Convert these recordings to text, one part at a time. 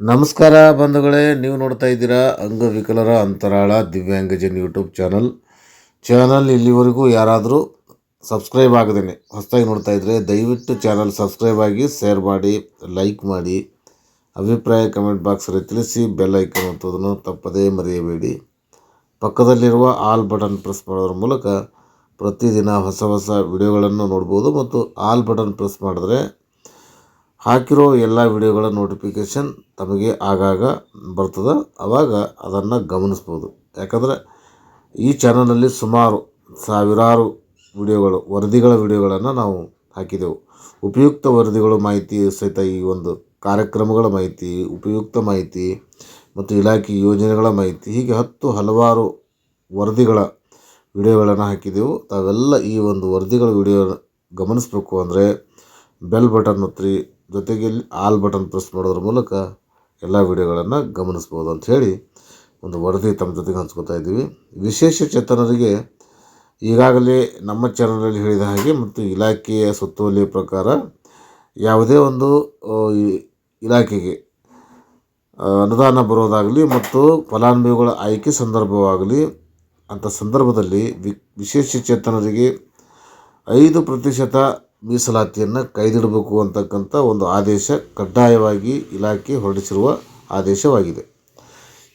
ನಮಸ್ಕಾರ ಬಂಧುಗಳೇ, ನೀವು ನೋಡ್ತಾ ಇದ್ದೀರಾ ಅಂಗವಿಕಲರ ಅಂತರಾಳ ದಿವ್ಯಾಂಗಜನ್ ಯೂಟ್ಯೂಬ್ ಚಾನಲ್. ಚಾನಲ್ ಇಲ್ಲಿವರೆಗೂ ಯಾರಾದರೂ ಸಬ್ಸ್ಕ್ರೈಬ್ ಆಗದೇನೆ, ಹೊಸದಾಗಿ ನೋಡ್ತಾ ಇದ್ದರೆ ದಯವಿಟ್ಟು ಚಾನಲ್ ಸಬ್ಸ್ಕ್ರೈಬ್ ಆಗಿ, ಶೇರ್ ಮಾಡಿ, ಲೈಕ್ ಮಾಡಿ, ಅಭಿಪ್ರಾಯ ಕಮೆಂಟ್ ಬಾಕ್ಸಲ್ಲಿ ತಿಳಿಸಿ, ಬೆಲ್ ಐಕನ್ ಒತ್ತೋದನ್ನು ತಪ್ಪದೇ ಮರೆಯಬೇಡಿ. ಪಕ್ಕದಲ್ಲಿರುವ ಆಲ್ ಬಟನ್ ಪ್ರೆಸ್ ಮಾಡೋದ್ರ ಮೂಲಕ ಪ್ರತಿದಿನ ಹೊಸ ಹೊಸ ವಿಡಿಯೋಗಳನ್ನು ನೋಡ್ಬೋದು ಮತ್ತು ಆಲ್ ಬಟನ್ ಪ್ರೆಸ್ ಮಾಡಿದ್ರೆ ಹಾಕಿರೋ ಎಲ್ಲ ವಿಡಿಯೋಗಳ ನೋಟಿಫಿಕೇಷನ್ ತಮಗೆ ಆಗಾಗ ಬರ್ತದೆ. ಆವಾಗ ಅದನ್ನು ಗಮನಿಸ್ಬೋದು. ಯಾಕಂದರೆ ಈ ಚಾನಲಲ್ಲಿ ಸುಮಾರು ಸಾವಿರಾರು ವಿಡಿಯೋಗಳು, ವರದಿಗಳ ವಿಡಿಯೋಗಳನ್ನು ನಾವು ಹಾಕಿದೆವು. ಉಪಯುಕ್ತ ವರದಿಗಳು ಮಾಹಿತಿ ಸಹಿತ ಈ ಒಂದು ಕಾರ್ಯಕ್ರಮಗಳ ಮಾಹಿತಿ, ಉಪಯುಕ್ತ ಮಾಹಿತಿ ಮತ್ತು ಇಲಾಖೆ ಯೋಜನೆಗಳ ಮಾಹಿತಿ, ಹೀಗೆ ಹತ್ತು ಹಲವಾರು ವರದಿಗಳ ವಿಡಿಯೋಗಳನ್ನು ಹಾಕಿದೆವು. ತಾವೆಲ್ಲ ಈ ಒಂದು ವರದಿಗಳ ವಿಡಿಯೋ ಗಮನಿಸಬೇಕು ಅಂದರೆ ಬೆಲ್ ಬಟನ್ ಒತ್ತಿರಿ ಜೊತೆಗೆ ಇಲ್ಲಿ ಆಲ್ ಬಟನ್ ಪ್ರೆಸ್ ಮಾಡೋದ್ರ ಮೂಲಕ ಎಲ್ಲ ವಿಡಿಯೋಗಳನ್ನು ಗಮನಿಸ್ಬೋದು ಹೇಳಿ ಒಂದು ವರದಿ ತಮ್ಮ ಜೊತೆಗೆ ಹಂಚ್ಕೊತಾ ಇದ್ದೀವಿ. ವಿಶೇಷ ಚೇತನರಿಗೆ ಈಗಾಗಲೇ ನಮ್ಮ ಚಾನಲಲ್ಲಿ ಹೇಳಿದ ಹಾಗೆ ಮತ್ತು ಇಲಾಖೆಯ ಸುತ್ತೋಲೆಯ ಪ್ರಕಾರ ಯಾವುದೇ ಒಂದು ಇಲಾಖೆಗೆ ಅನುದಾನ ಬರೋದಾಗಲಿ ಮತ್ತು ಫಲಾನುಭವಿಗಳ ಆಯ್ಕೆ ಸಂದರ್ಭವಾಗಲಿ ಅಂಥ ಸಂದರ್ಭದಲ್ಲಿ ವಿ, ವಿಶೇಷ ಚೇತನರಿಗೆ ಐದು ಪ್ರತಿಶತ ಮೀಸಲಾತಿಯನ್ನು ಕೈದಿಡಬೇಕು ಅಂತಕ್ಕಂಥ ಒಂದು ಆದೇಶ ಕಡ್ಡಾಯವಾಗಿ ಇಲಾಖೆ ಹೊರಡಿಸಿರುವ ಆದೇಶವಾಗಿದೆ.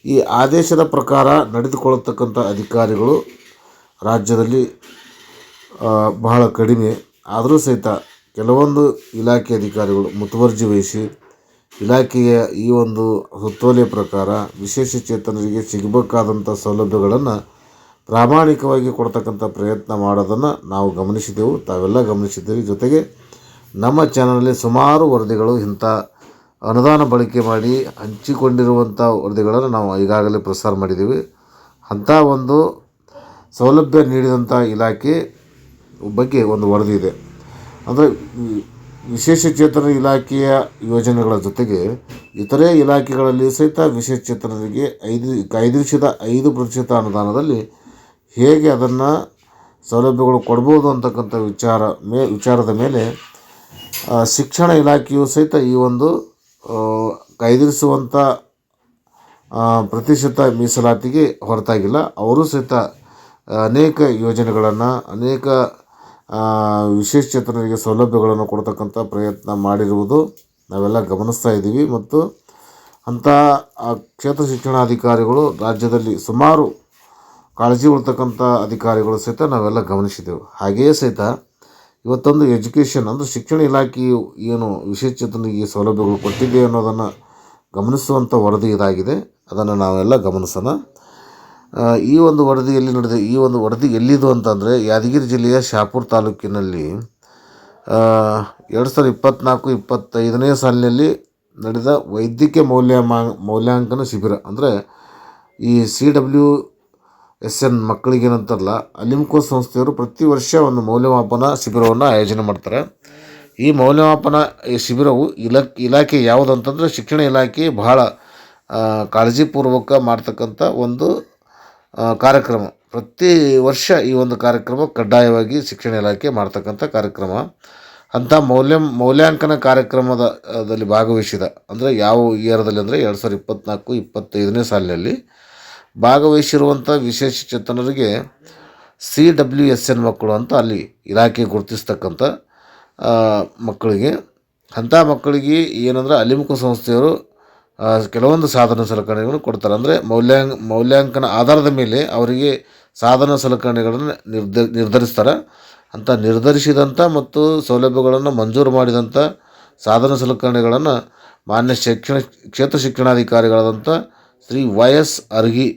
ಈ ಆದೇಶದ ಪ್ರಕಾರ ನಡೆದುಕೊಳ್ಳತಕ್ಕಂಥ ಅಧಿಕಾರಿಗಳು ರಾಜ್ಯದಲ್ಲಿ ಬಹಳ ಕಡಿಮೆ. ಆದರೂ ಸಹಿತ ಕೆಲವೊಂದು ಇಲಾಖೆ ಅಧಿಕಾರಿಗಳು ಮುತುವರ್ಜಿ ವಹಿಸಿ, ಇಲಾಖೆಯ ಈ ಒಂದು ಸುತ್ತೋಲೆ ಪ್ರಕಾರ ವಿಶೇಷ ಚೇತನರಿಗೆ ಸಿಗಬೇಕಾದಂಥ ಸೌಲಭ್ಯಗಳನ್ನು ಪ್ರಾಮಾಣಿಕವಾಗಿ ಕೊಡ್ತಕ್ಕಂಥ ಪ್ರಯತ್ನ ಮಾಡೋದನ್ನು ನಾವು ಗಮನಿಸಿದೆವು. ತಾವೆಲ್ಲ ಗಮನಿಸಿದ್ದೀರಿ. ಜೊತೆಗೆ ನಮ್ಮ ಚಾನಲಲ್ಲಿ ಸುಮಾರು ವರದಿಗಳು ಇಂಥ ಅನುದಾನ ಬಳಕೆ ಮಾಡಿ ಹಂಚಿಕೊಂಡಿರುವಂಥ ವರದಿಗಳನ್ನು ನಾವು ಈಗಾಗಲೇ ಪ್ರಸಾರ ಮಾಡಿದ್ದೀವಿ. ಅಂಥ ಒಂದು ಸೌಲಭ್ಯ ನೀಡಿದಂಥ ಇಲಾಖೆ ಬಗ್ಗೆ ಒಂದು ವರದಿ ಇದೆ. ಅಂದರೆ ವಿಶೇಷ ಚೇತನ ಇಲಾಖೆಯ ಯೋಜನೆಗಳ ಜೊತೆಗೆ ಇತರೆ ಇಲಾಖೆಗಳಲ್ಲಿ ಸಹಿತ ವಿಶೇಷ ಚೇತನರಿಗೆ ಐದು ಕಾಯ್ದಿರಿಸಿದ ಐದು ಪ್ರತಿಶತ ಅನುದಾನದಲ್ಲಿ ಹೇಗೆ ಅದನ್ನು ಸೌಲಭ್ಯಗಳು ಕೊಡ್ಬೋದು ಅಂತಕ್ಕಂಥ ವಿಚಾರ ಮೇ, ವಿಚಾರದ ಮೇಲೆ ಶಿಕ್ಷಣ ಇಲಾಖೆಯು ಸಹಿತ ಈ ಒಂದು ಕೈದಿರಿಸುವಂಥ ಪ್ರತಿಶತ ಮೀಸಲಾತಿಗೆ ಹೊರತಾಗಿಲ್ಲ. ಅವರು ಸಹಿತ ಅನೇಕ ಯೋಜನೆಗಳನ್ನು, ಅನೇಕ ವಿಶೇಷಚೇತನರಿಗೆ ವಿಶೇಷ ಚೇತನರಿಗೆ ಸೌಲಭ್ಯಗಳನ್ನು ಕೊಡ್ತಕ್ಕಂಥ ಪ್ರಯತ್ನ ಮಾಡಿರುವುದು ನಾವೆಲ್ಲ ಗಮನಿಸ್ತಾ ಇದ್ದೀವಿ. ಮತ್ತು ಅಂಥ ಕ್ಷೇತ್ರ ಶಿಕ್ಷಣಾಧಿಕಾರಿಗಳು ರಾಜ್ಯದಲ್ಲಿ ಸುಮಾರು ಕಾಳಜಿ ಉಳ್ತಕ್ಕಂಥ ಅಧಿಕಾರಿಗಳು ಸಹಿತ ನಾವೆಲ್ಲ ಗಮನಿಸಿದೆವು. ಹಾಗೆಯೇ ಸಹಿತ ಇವತ್ತೊಂದು ಎಜುಕೇಷನ್ ಅಂದರೆ ಶಿಕ್ಷಣ ಇಲಾಖೆಯು ಏನು ವಿಶೇಷ ಈ ಸೌಲಭ್ಯಗಳು ಕೊಟ್ಟಿದೆ ಅನ್ನೋದನ್ನು ಗಮನಿಸುವಂಥ ವರದಿ ಇದಾಗಿದೆ. ಅದನ್ನು ನಾವೆಲ್ಲ ಗಮನಿಸೋಣ. ಈ ಒಂದು ವರದಿಯಲ್ಲಿ ನಡೆದ ಈ ಒಂದು ವರದಿ ಎಲ್ಲಿದು ಅಂತಂದರೆ ಯಾದಗಿರಿ ಜಿಲ್ಲೆಯ ಶಾಪುರ್ ತಾಲೂಕಿನಲ್ಲಿ ಎರಡು ಸಾವಿರದ ಇಪ್ಪತ್ತ್ನಾಲ್ಕು ಇಪ್ಪತ್ತೈದನೇ ಸಾಲಿನಲ್ಲಿ ನಡೆದ ವೈದ್ಯಕೀಯ ಮೌಲ್ಯಮಾ ಮೌಲ್ಯಾಂಕನ ಶಿಬಿರ ಅಂದರೆ ಈ ಸಿ ಡಬ್ಲ್ಯೂ ಎಸ್ ಎನ್ ಮಕ್ಕಳಿಗೆ ಏನಂತಾರಲ್ಲ, ಅಲಿಮ್ಕೋ ಸಂಸ್ಥೆಯವರು ಪ್ರತಿ ವರ್ಷ ಒಂದು ಮೌಲ್ಯಮಾಪನ ಶಿಬಿರವನ್ನು ಆಯೋಜನೆ ಮಾಡ್ತಾರೆ. ಈ ಮೌಲ್ಯಮಾಪನ ಈ ಶಿಬಿರವು ಇಲಾಖೆ ಇಲಾಖೆ ಯಾವುದು ಅಂತಂದರೆ ಶಿಕ್ಷಣ ಇಲಾಖೆ ಬಹಳ ಕಾಳಜಿಪೂರ್ವಕ ಮಾಡ್ತಕ್ಕಂಥ ಒಂದು ಕಾರ್ಯಕ್ರಮ. ಪ್ರತಿ ವರ್ಷ ಈ ಒಂದು ಕಾರ್ಯಕ್ರಮ ಕಡ್ಡಾಯವಾಗಿ ಶಿಕ್ಷಣ ಇಲಾಖೆ ಮಾಡ್ತಕ್ಕಂಥ ಕಾರ್ಯಕ್ರಮ. ಅಂಥ ಮೌಲ್ಯ, ಮೌಲ್ಯಾಂಕನ ಕಾರ್ಯಕ್ರಮದ, ದಲ್ಲಿ ಭಾಗವಹಿಸಿದ, ಅಂದರೆ ಯಾವ ಇಯರ್ದಲ್ಲಿ ಅಂದರೆ ಎರಡು ಸಾವಿರದ ಇಪ್ಪತ್ತ್ನಾಲ್ಕು ಇಪ್ಪತ್ತೈದನೇ ಸಾಲಿನಲ್ಲಿ ಭಾಗವಹಿಸಿರುವಂಥ ವಿಶೇಷ ಚೇತನರಿಗೆ ಸಿ ಡಬ್ಲ್ಯೂ ಎಸ್ ಎನ್ ಮಕ್ಕಳು ಅಂತ ಅಲ್ಲಿ ಇಲಾಖೆ ಗುರುತಿಸ್ತಕ್ಕಂಥ ಮಕ್ಕಳಿಗೆ. ಅಂಥ ಮಕ್ಕಳಿಗೆ ಏನಂದ್ರೆ ಅಲಿಮುಖ ಸಂಸ್ಥೆಯವರು ಕೆಲವೊಂದು ಸಾಧನ ಸಲಕರಣೆಗಳನ್ನು ಕೊಡ್ತಾರೆ. ಅಂದರೆ ಮೌಲ್ಯಾಂಕ, ಮೌಲ್ಯಾಂಕನ ಆಧಾರದ ಮೇಲೆ ಅವರಿಗೆ ಸಾಧನ ಸಲಕರಣೆಗಳನ್ನು ನಿರ್ಧ ನಿರ್ಧರಿಸ್ತಾರೆ. ಅಂತ ನಿರ್ಧರಿಸಿದಂಥ ಮತ್ತು ಸೌಲಭ್ಯಗಳನ್ನು ಮಂಜೂರು ಮಾಡಿದಂಥ ಸಾಧನ ಸಲಕರಣೆಗಳನ್ನು ಮಾನ್ಯ ಶಿಕ್ಷಣ, ಕ್ಷೇತ್ರ ಶಿಕ್ಷಣಾಧಿಕಾರಿಗಳಾದಂಥ ಶ್ರೀ ವೈ ಎಸ್ ಅರ್ಗಿ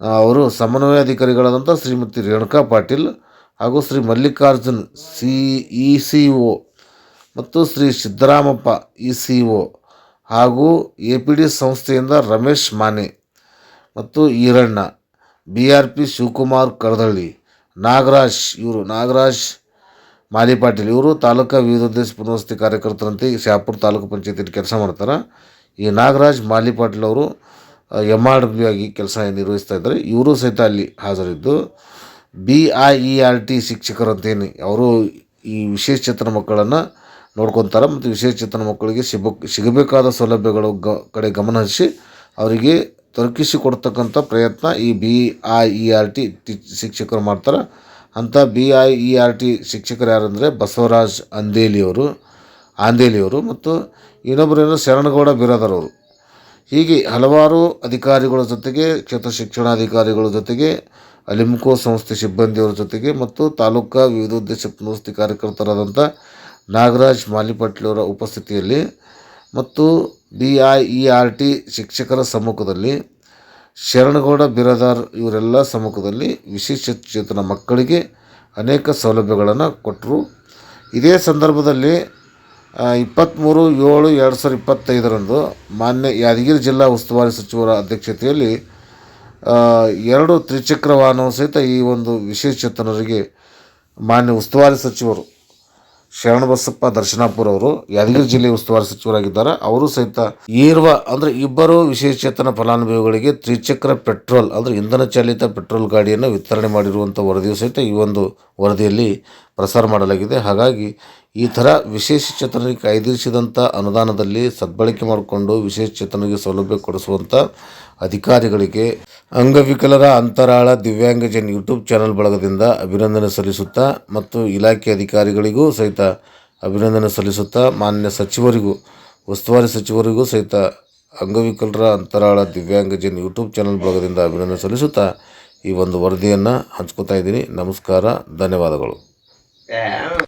ಅವರು ಸಮನ್ವಯ ಅಧಿಕಾರಿಗಳಾದಂಥ ಶ್ರೀಮತಿ ರೇಣುಕಾ ಪಾಟೀಲ್ ಹಾಗೂ Shri Mallikarjun C, E C O ಮತ್ತು Shri Siddaramappa, E C O ಹಾಗೂ ಎ ಪಿ ಡಿ ಸಂಸ್ಥೆಯಿಂದ ರಮೇಶ್ ಮಾನೆ ಮತ್ತು Iranna, B R P Shivakumar Karadalli Nagaraj ಇವರು, ನಾಗರಾಜ್ ಮಾಲಿಪಾಟೀಲ್ ಇವರು ತಾಲೂಕಾ ವಿವಿಧೋದ್ದೇಶ ಪುನರ್ವಸತಿ ಕಾರ್ಯಕರ್ತರಂತೆ ಶಾಪುರ ತಾಲೂಕು ಪಂಚಾಯತಿಯಲ್ಲಿ ಕೆಲಸ ಮಾಡ್ತಾರೆ. ಈ ನಾಗರಾಜ್ ಮಾಲಿಪಾಟೀಲ್ ಅವರು ಎಂ ಆರ್ ಬಿ ಆಗಿ ಕೆಲಸ ನಿರ್ವಹಿಸ್ತಾ ಇದ್ದಾರೆ. ಇವರು ಸಹಿತ ಅಲ್ಲಿ ಹಾಜರಿದ್ದು. B I E R T ಶಿಕ್ಷಕರು ಅಂತೇನು ಅವರು ಈ ವಿಶೇಷ ಚೇತನ ಮಕ್ಕಳನ್ನು ನೋಡ್ಕೊತಾರೆ ಮತ್ತು ವಿಶೇಷಚೇತನ ಮಕ್ಕಳಿಗೆ ಸಿಗ ಸಿಗಬೇಕಾದ ಸೌಲಭ್ಯಗಳು ಗ, ಕಡೆ ಗಮನ ಹರಿಸಿ ಅವರಿಗೆ ದೊರಕಿಸಿಕೊಡ್ತಕ್ಕಂಥ ಪ್ರಯತ್ನ ಈ B I E R T T, ಶಿಕ್ಷಕರು ಮಾಡ್ತಾರೆ. ಅಂಥ B I E R T ಶಿಕ್ಷಕರು ಯಾರಂದರೆ ಬಸವರಾಜ್ ಅಂದೇಲಿಯವರು ಆಂದೇಲಿಯವರು ಮತ್ತು ಇನ್ನೊಬ್ಬರೇನು ಶರಣಗೌಡ ಬಿರಾದರವರು. ಹೀಗೆ ಹಲವಾರು ಅಧಿಕಾರಿಗಳ ಜೊತೆಗೆ ಕ್ಷೇತ್ರ ಶಿಕ್ಷಣಾಧಿಕಾರಿಗಳ ಜೊತೆಗೆ, ಅಲಿಮ್ಕೋ ಸಂಸ್ಥೆ ಸಿಬ್ಬಂದಿಯವರ ಜೊತೆಗೆ ಮತ್ತು ತಾಲೂಕಾ ವಿವಿಧ ಉದ್ದೇಶ ಸಂಸ್ಥೆ ಕಾರ್ಯಕರ್ತರಾದಂಥ ನಾಗರಾಜ್ ಮಾಲಿಪಟ್ಲಿಯವರ ಉಪಸ್ಥಿತಿಯಲ್ಲಿ ಮತ್ತು D I E R T ಶಿಕ್ಷಕರ ಸಮ್ಮುಖದಲ್ಲಿ ಶರಣಗೌಡ ಬಿರಾದಾರ್ ಇವರೆಲ್ಲ ಸಮ್ಮುಖದಲ್ಲಿ ವಿಶೇಷ ಚೇತನ ಮಕ್ಕಳಿಗೆ ಅನೇಕ ಸೌಲಭ್ಯಗಳನ್ನು ಕೊಟ್ಟರು ಇದೇ ಸಂದರ್ಭದಲ್ಲಿ ಇಪ್ಪತ್ತ್ಮೂರು ಏಳು ಎರಡು ಸಾವಿರದ ಇಪ್ಪತ್ತೈದರಂದು ಮಾನ್ಯ ಯಾದಗಿರಿ ಜಿಲ್ಲಾ ಉಸ್ತುವಾರಿ ಸಚಿವರ ಅಧ್ಯಕ್ಷತೆಯಲ್ಲಿ ಎರಡು ತ್ರಿಚಕ್ರ ವಾಹನವು ಸಹಿತ ಈ ಒಂದು ವಿಶೇಷಚೇತನರಿಗೆ ಮಾನ್ಯ ಉಸ್ತುವಾರಿ ಸಚಿವರು ಶರಣಬಸಪ್ಪ ದರ್ಶನಾಪುರ ಅವರು, ಯಾದಗಿರಿ ಜಿಲ್ಲೆ ಉಸ್ತುವಾರಿ ಸಚಿವರಾಗಿದ್ದಾರೆ. ಅವರು ಸಹಿತ ಈರ್ವ ಅಂದರೆ ಇಬ್ಬರು ವಿಶೇಷಚೇತನ ಫಲಾನುಭವಿಗಳಿಗೆ ತ್ರಿಚಕ್ರ ಪೆಟ್ರೋಲ್ ಅಂದರೆ ಇಂಧನ ಚಾಲಿತ ಪೆಟ್ರೋಲ್ ಗಾಡಿಯನ್ನು ವಿತರಣೆ ಮಾಡಿರುವಂಥ ವರದಿಯು ಸಹಿತ ಈ ಒಂದು ವರದಿಯಲ್ಲಿ ಪ್ರಸಾರ ಮಾಡಲಾಗಿದೆ. ಹಾಗಾಗಿ ಈ ಥರ ವಿಶೇಷ ಚೇತನರಿಗೆ ಕಾಯ್ದಿರಿಸಿದಂಥ ಅನುದಾನದಲ್ಲಿ ಸದ್ಬಳಕೆ ಮಾಡಿಕೊಂಡು ವಿಶೇಷ ಚೇತನಿಗೆ ಸೌಲಭ್ಯ ಕೊಡಿಸುವಂಥ ಅಧಿಕಾರಿಗಳಿಗೆ ಅಂಗವಿಕಲರ ಅಂತರಾಳ ದಿವ್ಯಾಂಗಜನ್ ಯೂಟ್ಯೂಬ್ ಚಾನಲ್ ಬಳಗದಿಂದ ಅಭಿನಂದನೆ ಸಲ್ಲಿಸುತ್ತಾ ಮತ್ತು ಇಲಾಖೆ ಅಧಿಕಾರಿಗಳಿಗೂ ಸಹಿತ ಅಭಿನಂದನೆ ಸಲ್ಲಿಸುತ್ತಾ ಮಾನ್ಯ ಸಚಿವರಿಗೂ, ಉಸ್ತುವಾರಿ ಸಚಿವರಿಗೂ ಸಹಿತ ಅಂಗವಿಕಲರ ಅಂತರಾಳ ದಿವ್ಯಾಂಗಜನ್ ಯೂಟ್ಯೂಬ್ ಚಾನಲ್ ಬಳಗದಿಂದ ಅಭಿನಂದನೆ ಸಲ್ಲಿಸುತ್ತಾ ಈ ಒಂದು ವರದಿಯನ್ನು ಹಂಚ್ಕೋತಾ ಇದ್ದೀನಿ. ನಮಸ್ಕಾರ, ಧನ್ಯವಾದಗಳು. Yeah.